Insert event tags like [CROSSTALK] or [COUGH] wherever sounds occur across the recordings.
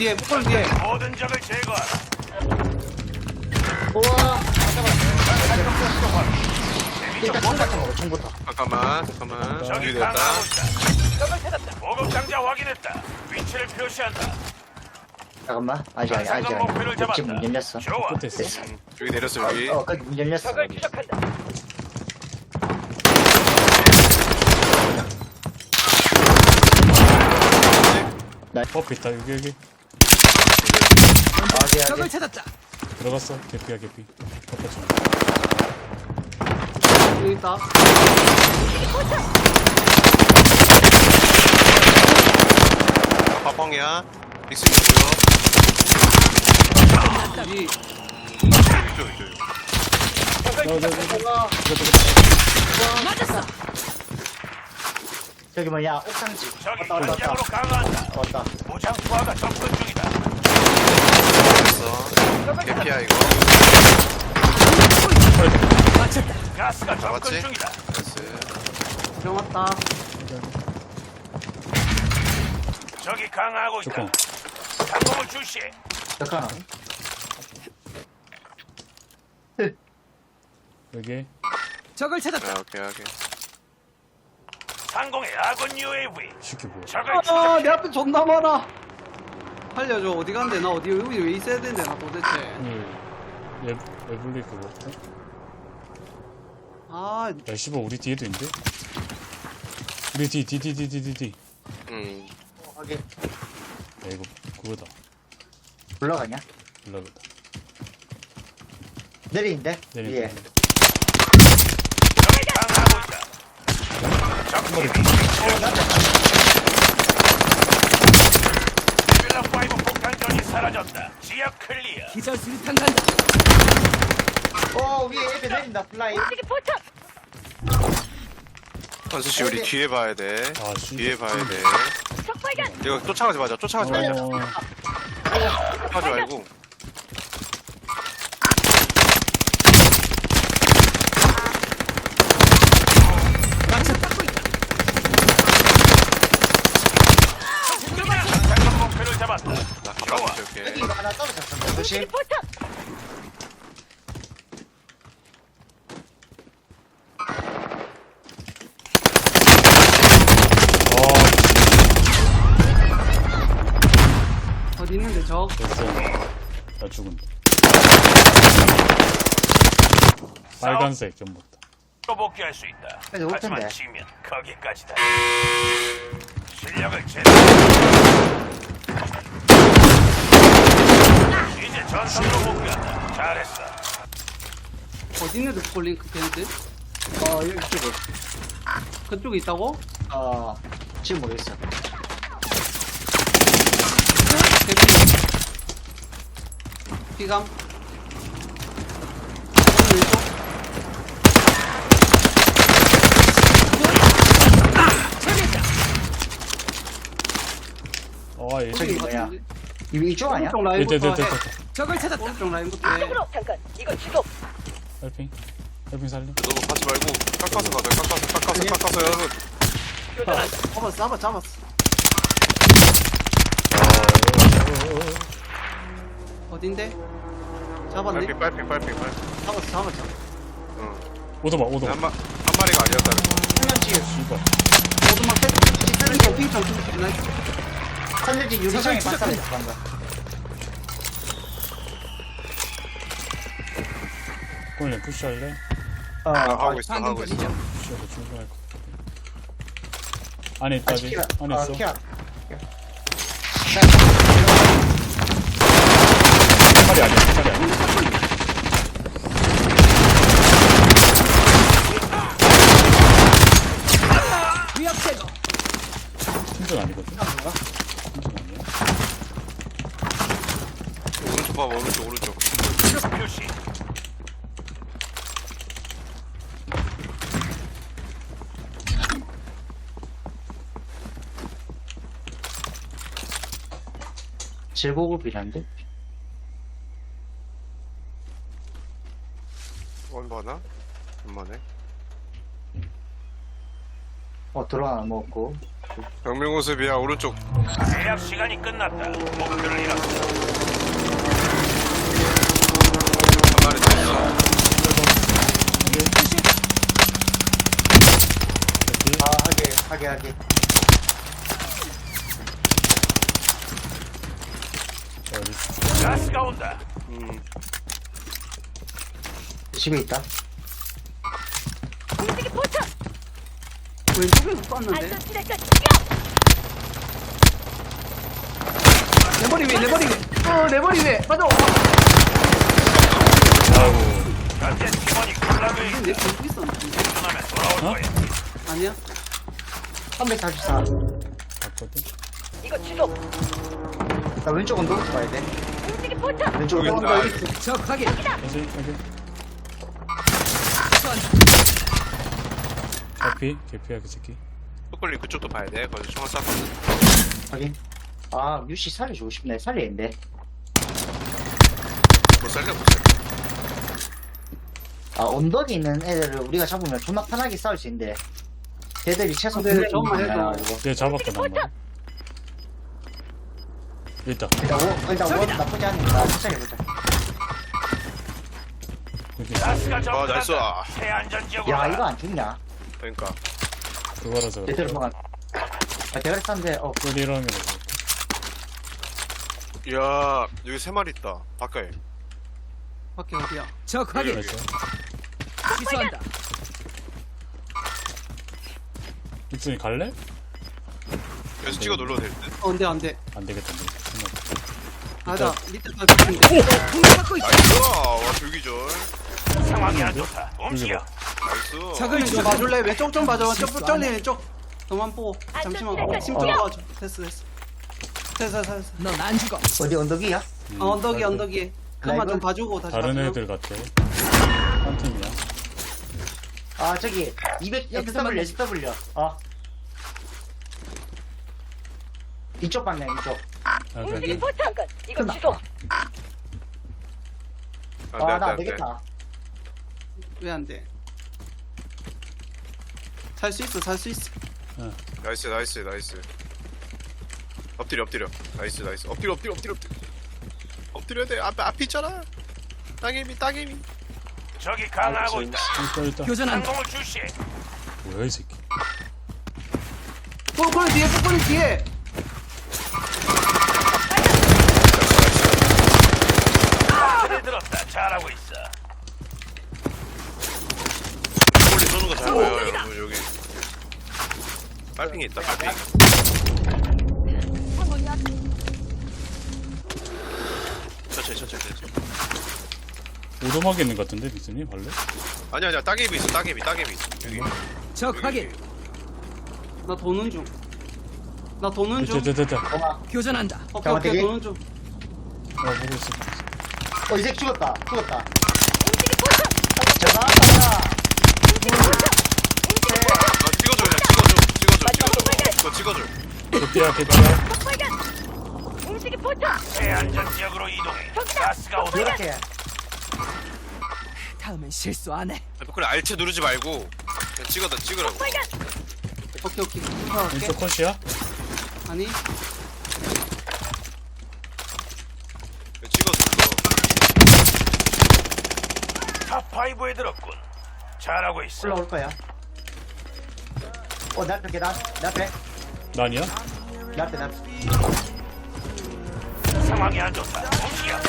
뒤에, 목걸이 뒤에. 모든 적을 제거하라. 우와 일단 총부터 잠깐만 잠깐만 적이 준비됐다 강화하고 있다. 보급 상자 확인했다. 위치를 표시한다. 잠깐만 아직 아직 아직 목표를 아직 잡았다. 문 열렸어 좋아. 됐어 여기 내렸어 여기 어 거기 문 열렸어 적을. 추적한다. 버프 있다 여기 여기 어디 어디 찾았다. 들어갔어. 개피야 개피. 좀 여기 있다. 파펑이야. 믹스 있고요. 여기. 이쪽 이쪽 저기 뭐야 옥상집. 적이 왔다 왔다 왔다. 강화한다. 왔다. 무장 투하가 접근 중이다. 됐어 개피야 이거 가스가 접근 잡았지? 중이다. 나이스 들어왔다. 적이 강화하고 있다. 조금 상공을 주시해. 잠깐만 여기 적을 찾았다. 아 오케이 오케이 상공의 아군 UAV. 쉽게 뭐야 적을 아, 추적해. 내 앞에 존나 많아. 살려줘. 어디 간대? 나 어디, 여기 왜 있어야 되는데, 나 도대체. 오늘 예, 에블리 그거? 아, 야 씨발 우리 뒤에도 있는데? 우리 뒤 뒤 뒤 뒤 뒤 뒤음 거기 야 이거 그거다 올라가냐 올라가다 내리는데 내리는 위에. 적팀이 필라 5 폭탄전이 사라졌다. 지역 클리어. 기절 수류탄 간다. 어 위에 애들 내린다 플라이 현수 씨 우리 뒤에 봐야 돼 아, 씨. 뒤에 봐야 돼 이거 쫓아가지 마자 쫓아가지 말자 어, 쫓아가지 말고 잡았다. 나 기가 막힐게 여기 이거 하나 떨어졌어 조심 어디 있는데, 적? 됐어 나 죽은다 빨간색 전부 다 또 복귀할 수 있다. 근데 올 하지만 텐데. 지면 거기까지다. 실력을 제대로. 이제 전선으로 복귀한다. 잘했어. 어디 있는데, 폴링크 밴드? 어 이쪽에 그쪽에 있다고? 어 지금 모르겠어 P3 어, 예, 저기 뭐야? 이거 이쪽 아니야? 저걸 찾았다. 쪽 라인부터 아, 잠깐. 이거 지금 엘핑. 엘핑 살 너도 가지 말고 깎아서 가자. 깎아서 깎아서 깎아서 여러분. 아, 잡았어, 잡았어, 잡았어. 어딘데? 잡았네? 빨핑 빨핑 빨핑 빨핑 잡았어, 잡았어. 응. 오도마 오도마. 한, 마, 한 마리가 아니었다는 거 살려지. 씨발. 모두막 세, 살리고 핑좀. 살려지. 유리장에 사실 맞다랬어 방금. 오늘 푸시할래? 어 아, 어, 하고 있어 하고 있어. 푸시하고 출근할 것 같아 안에 있다 아 아직 키라 안에 어 있어. 키라 팔이 아니야 팔이 아니야. 충전 아니거든 충전 아니야? 오른쪽 봐봐 오른쪽 오른쪽 표시. 제고급이란데 얼마나? 얼마네? 어 들어와 먹고 정밀 모습이야 오른쪽 제약 시간이 끝났다. 목표를 잃었어. 한 마리 더 있어 아 하게 하게 하게 어디? 가스가 온다. 음 집에 있다 왼쪽에서 쐈는데 내 머리 위에 내 머리 위에 어내 머리 위에 맞아 팀원이 있다. 내 보고 있었는데 돌아올 어? 거야. 아니야 344 봤거든? 나 왼쪽 언덕부터 가야 돼 왼쪽 여기 언덕 있다. 여기 있어 정확하게 다시, 여기. 개피? 개피야, 그 새끼. 뽀글리 그쪽도 봐야 돼 거기서 총알 쐈거든 확인 아 유씨 살려주고 싶네 살리는데 못 살게 못 살게 아 언덕에 있는 애들을 우리가 잡으면 존나 편하게 싸울 수 있는데 걔들이 최소 근데 분량이 저만 해도-. 얘 잡았거든, 한 번. 있다. 일단 원 일단 원 나쁘지 않으니까 천천히 해보자 여기. 가스가 아 나이스 야. 이거 안 죽냐 그러니까 그거라서 그래. 제대로 먹어 아 대가리 쌌는데 어 꿀이라는 거지. 이야 여기 세 마리 있다 바깥에 밖에 어디야 여기, 여기. 됐어. 육순이 갈래? 여기서 찍어 눌러도 될 듯? 어 안돼 안돼 안 되겠다, 안 되겠다. 아니다 밑에 다 붙인데 나이스 와 불기절 상황이 안 좋다. 움직여. 나이스 작은 좀 봐줄래? 왼쪽 좀 봐줘? 쪽 쫄리 왼쪽. 너만 보고 잠시만 힘좀 도와줘 됐어 됐어. 됐어 됐어 됐어. 어디 언덕이야? 어, 언덕이 언덕이. 그만 좀? 봐주고 다시 다른 봐줘. 애들 같아. 한 팀이야. 아 저기 200 SW SW 어 이쪽 방향 이쪽. 아, 그래. 큰다 안돼 아나 안돼 안 안돼. 되겠다. 왜 안 돼 살 수 있어 살 수 있어 나이스 나이스 나이스 엎드려 엎드려 나이스 나이스 엎드려 엎드려 엎드려 엎드려 엎드려야 돼 앞에 앞에 있잖아 땅에미 땅에미 적이 강화하고 있다. 있다, 있다. 항공을 주시해. 뭐야, 이 새끼. 뽀꼬리 뒤에 뽀꼬리 뒤에 그래 들었다. 잘하고 있어. 멀리 쏘는 거잘 보여 여러분. 여기. 빨핑이 있다 빨핑. 천천히 천천히 천천히. 오도막에 있는 것 같은데, 빅스님? 갈래? 아니 아니야. 따개비 있어 따개비 따개비 있어. 여기. 적 확인 나 도는 중 나 도는 중. 됐다, 됐다. 어, 오케이. 잠깐만, 오케이 되게? 도는 중. 어, 보고 있어. 어 이제 죽었다. 죽었다. 대박 이다 아 찍어줘 그냥 찍어줘 찍어줘 찍어줘 이거 찍어줘 개피야, 개피야. 새 안전 지역으로 이동해. 가스가 온다. 이렇게 그래 알트 누르지 말고 그냥 찍어다 찍으라고 오케이 오케이 왼쪽 컷이야? 아니 그냥 찍어줘 이거 탑 5에 들었군. 잘하고 있어. 올라올 거야. 어내 앞에 계단 내 앞에. 난이야? 내 앞에 내 앞에. 상황이 안 좋다. 움직여.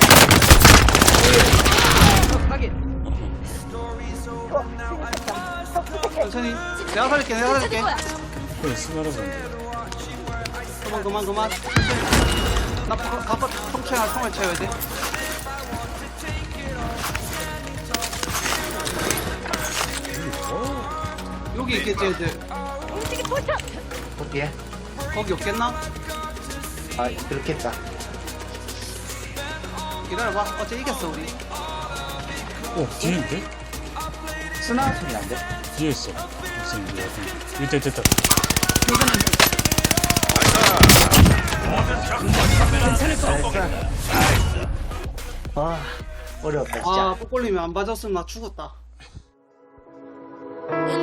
천천히. 내가 살릴게 내가 살릴게. 그래, 스나라서 안 돼. 그만 그만 그만. 나 바꿔 통째나 총알 채워야 돼 여기 있겠지 애들 어디에? 거기 없겠나? 아 그렇겠다 기다려봐 어째 이겼어 우리 어, 뒤인데? 스나 소리 난데? 뒤에 있어. 무슨 일이야, 뒤. 밑에 됐다. 아 어려웠다 진짜 아 뽀꼴님이 안 봐줬으면 나 죽었다 [LAUGHS]